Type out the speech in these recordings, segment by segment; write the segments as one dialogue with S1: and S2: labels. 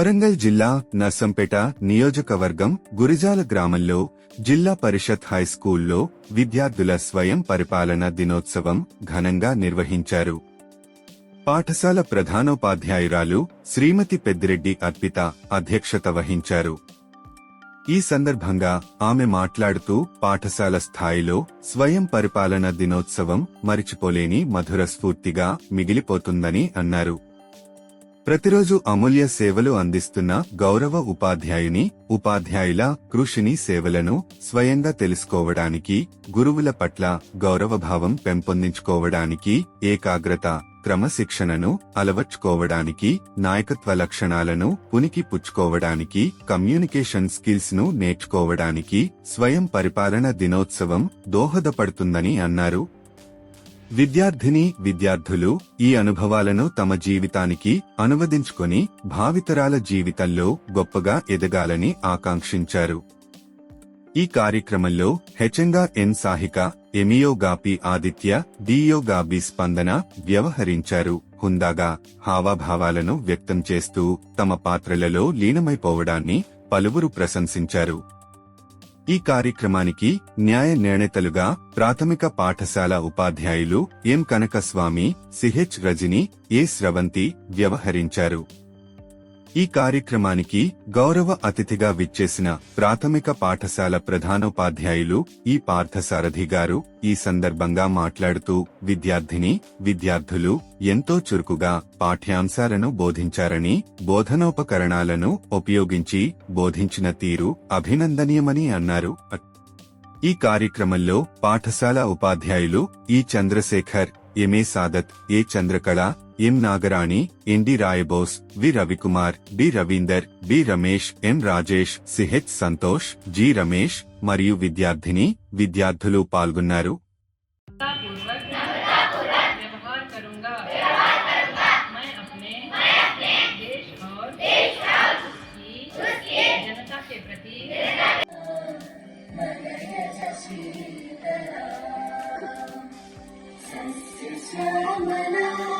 S1: వరంగల్ జిల్లా నర్సంపేట నియోజకవర్గం గురిజాల గ్రామంలో జిల్లా పరిషత్ హైస్కూల్లో విద్యార్థుల స్వయం పరిపాలన దినోత్సవం ఘనంగా నిర్వహించారు. పాఠశాల ప్రధానోపాధ్యాయురాలు శ్రీమతి పెద్దిరెడ్డి అర్పిత అధ్యక్షత వహించారు. ఈ సందర్భంగా ఆమె మాట్లాడుతూ పాఠశాల స్థాయిలో స్వయం పరిపాలన దినోత్సవం మరిచిపోలేని మధుర స్ఫూర్తిగా మిగిలిపోతుందని అన్నారు. ప్రతిరోజు అమూల్య సేవలు అందిస్తున్న గౌరవ ఉపాధ్యాయుని ఉపాధ్యాయుల కృషిని సేవలను స్వయంగా తెలుసుకోవడానికి గురువుల పట్ల గౌరవభావం పెంపొందించుకోవడానికి ఏకాగ్రత క్రమశిక్షణను అలవర్చుకోవడానికి నాయకత్వ లక్షణాలను పునికి పుచ్చుకోవడానికి కమ్యూనికేషన్ స్కిల్స్ను నేర్చుకోవడానికి స్వయం పరిపాలన దినోత్సవం దోహదపడుతుందని అన్నారు. విద్యార్థిని విద్యార్థులు ఈ అనుభవాలను తమ జీవితానికి అనువదించుకొని భావితరాల జీవితంలో గొప్పగా ఎదగాలని ఆకాంక్షించారు. ఈ కార్యక్రమంలో హెచంగా ఎన్ సాహిక ఎమియోగాపి ఆదిత్య డియోగాబి స్పందన వ్యవహరించారు. హుందాగా హావాభావాలను వ్యక్తం చేస్తూ తమ పాత్రలలో లీనమైపోవడాన్ని పలువురు ప్రశంసించారు. ఈ కార్యక్రమానికి న్యాయ నిర్ణేతలుగా ప్రాథమిక పాఠశాల ఉపాధ్యాయులు ఎం కనకస్వామి సిహెచ్ రజని ఏ స్రవంతి వ్యవహరించారు. ఈ కార్యక్రమానికి గౌరవ అతిథిగా విచ్చేసిన ప్రాథమిక పాఠశాల ప్రధానోపాధ్యాయులు ఈ పార్థసారథి గారు ఈ సందర్భంగా మాట్లాడుతూ విద్యార్థిని విద్యార్థులు ఎంతో చురుకుగా పాఠ్యాంశాలను బోధించారని బోధనోపకరణాలను ఉపయోగించి బోధించిన తీరు అభినందనీయమని అన్నారు. ఈ కార్యక్రమంలో పాఠశాల ఉపాధ్యాయులు ఈ Chandrashekar MA Sadat A. Chandrakala M Nagarani ND రాయబోస్ V Ravikumar B Ravinder B Ramesh M Rajesh CH Santosh G Ramesh మరియు విద్యార్థిని విద్యార్థులు పాల్గొన్నారు.
S2: Shalom,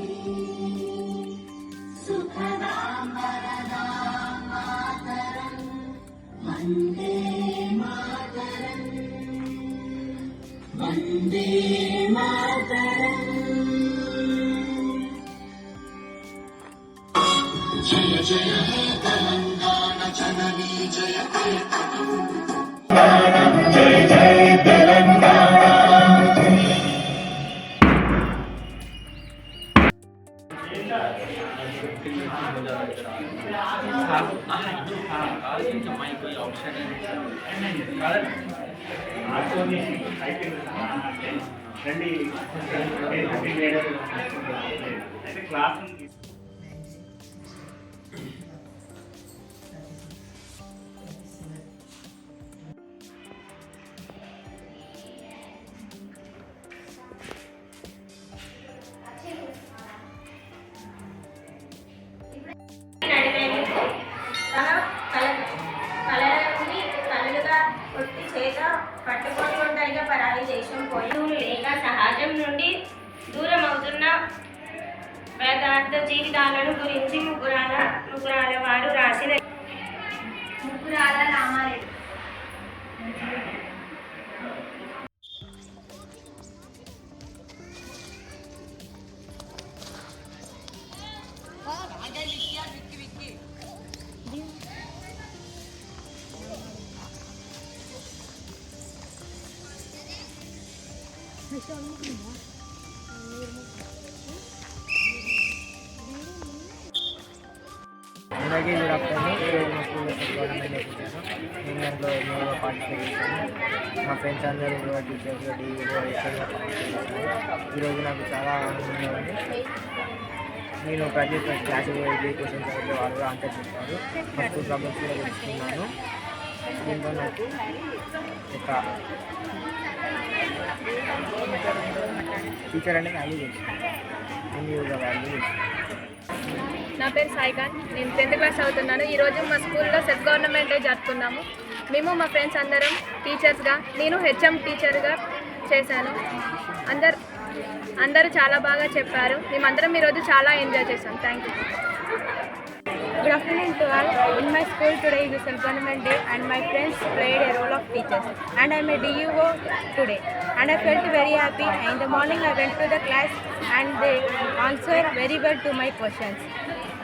S2: जय जय हे तेलङ्गान जननी जय हे
S3: రండి అయితే క్లాస్
S4: జీవితాలను గురించి ముగ్గురాల ముగ్గురాల వారు రాసిన ముగ్గురాల రామాలే Thank you.
S5: అందరికీ గుడ్ ఆఫ్టర్నూన్ ఈరోజు మా స్కూల్లో టోర్నమెంట్ నేర్పించాను నేను దాంట్లో ఎన్నో పార్టిసిపేట్ చేశాను మా ఫ్రెండ్స్ అందరూ కూడా టీచర్స్ డీఈలో ఎక్కువగా పార్టిసిపేట్ ఈరోజు నాకు చాలా ఆనందంగా ఉంది. నేను ప్రతి ఒక్క క్లాస్ వెళ్ళి క్వశ్చన్స్ అయితే వాళ్ళు ఆన్సర్ చేస్తారు. ఫస్ట్ ప్రాబ్లమ్స్ కూడా తెలుసుకున్నాను. దీంతో నాకు ఒక టీచర్ అనే వాల్యూ చేసింది ఎన్యూగా వాల్యూ చేసింది
S6: నా పేరు సాయిఖాన్ నేను టెన్త్ క్లాస్ చదువుతున్నాను. ఈరోజు మా స్కూల్లో సెట్ గవర్నమెంట్ డే జరుపుకున్నాము మేము మా ఫ్రెండ్స్ అందరం టీచర్స్గా నేను హెచ్ఎం టీచర్గా చేశాను. అందరు అందరూ చాలా బాగా చెప్పారు. మేమందరం ఈరోజు చాలా ఎంజాయ్ చేశాం. Thank you
S7: good afternoon to all in my school today ఇది self government day and my friends played a role of teachers and I may DEO today and I felt very happy in the morning I went to the class and they answer very well to my questions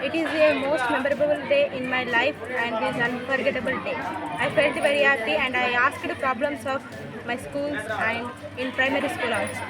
S7: It is a most memorable day in my life and is unforgettable day. I felt very happy and I asked the problems of my schools and in primary school also.